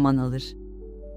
zaman alır.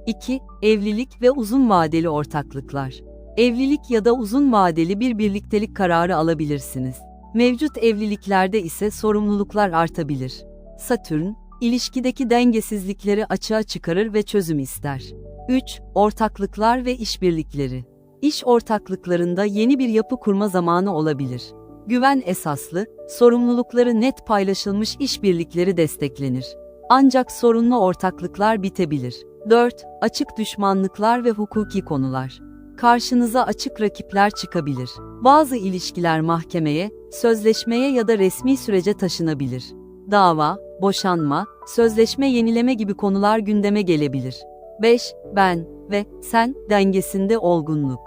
2. Evlilik ve uzun vadeli ortaklıklar. Evlilik ya da uzun vadeli bir birliktelik kararı alabilirsiniz. Mevcut evliliklerde ise sorumluluklar artabilir. Satürn, ilişkideki dengesizlikleri açığa çıkarır ve çözüm ister. 3. Ortaklıklar ve işbirlikleri. İş ortaklıklarında yeni bir yapı kurma zamanı olabilir. Güven esaslı, sorumlulukları net paylaşılmış işbirlikleri desteklenir. Ancak sorunlu ortaklıklar bitebilir. 4. Açık düşmanlıklar ve hukuki konular. Karşınıza açık rakipler çıkabilir. Bazı ilişkiler mahkemeye, sözleşmeye ya da resmi sürece taşınabilir. Dava, boşanma, sözleşme yenileme gibi konular gündeme gelebilir. 5. Ben ve sen dengesinde olgunluk.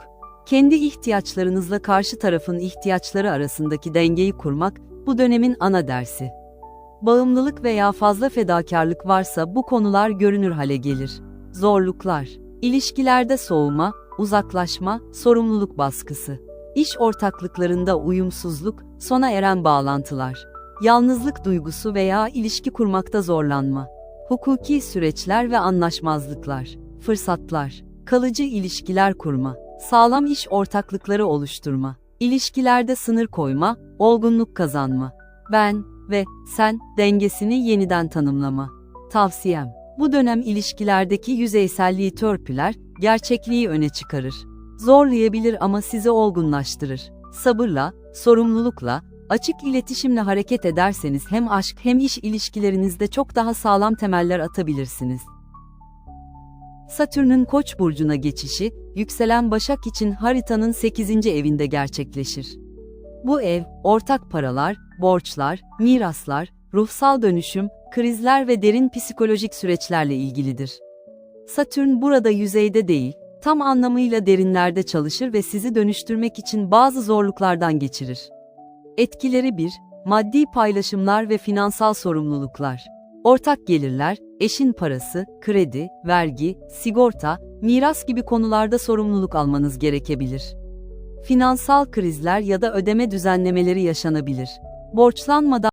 Kendi ihtiyaçlarınızla karşı tarafın ihtiyaçları arasındaki dengeyi kurmak bu dönemin ana dersi. Bağımlılık veya fazla fedakarlık varsa bu konular görünür hale gelir. Zorluklar, ilişkilerde soğuma, uzaklaşma, sorumluluk baskısı. İş ortaklıklarında uyumsuzluk, sona eren bağlantılar. Yalnızlık duygusu veya ilişki kurmakta zorlanma. Hukuki süreçler ve anlaşmazlıklar. Fırsatlar, kalıcı ilişkiler kurma. Sağlam iş ortaklıkları oluşturma. İlişkilerde sınır koyma, olgunluk kazanma. Ben ve sen dengesini yeniden tanımlama. Tavsiyem bu dönem ilişkilerdeki yüzeyselliği törpüler, gerçekliği öne çıkarır. Zorlayabilir ama sizi olgunlaştırır. Sabırla, sorumlulukla, açık iletişimle hareket ederseniz hem aşk hem iş ilişkilerinizde çok daha sağlam temeller atabilirsiniz. Satürn'ün Koç burcuna geçişi, yükselen Başak için haritanın 8. evinde gerçekleşir. Bu ev, ortak paralar, borçlar, miraslar, ruhsal dönüşüm, krizler ve derin psikolojik süreçlerle ilgilidir. Satürn burada yüzeyde değil, tam anlamıyla derinlerde çalışır ve sizi dönüştürmek için bazı zorluklardan geçirir. Etkileri 1. Maddi paylaşımlar ve finansal sorumluluklar. Ortak gelirler, eşin parası, kredi, vergi, sigorta, miras gibi konularda sorumluluk almanız gerekebilir. Finansal krizler ya da ödeme düzenlemeleri yaşanabilir. Borçlanmadan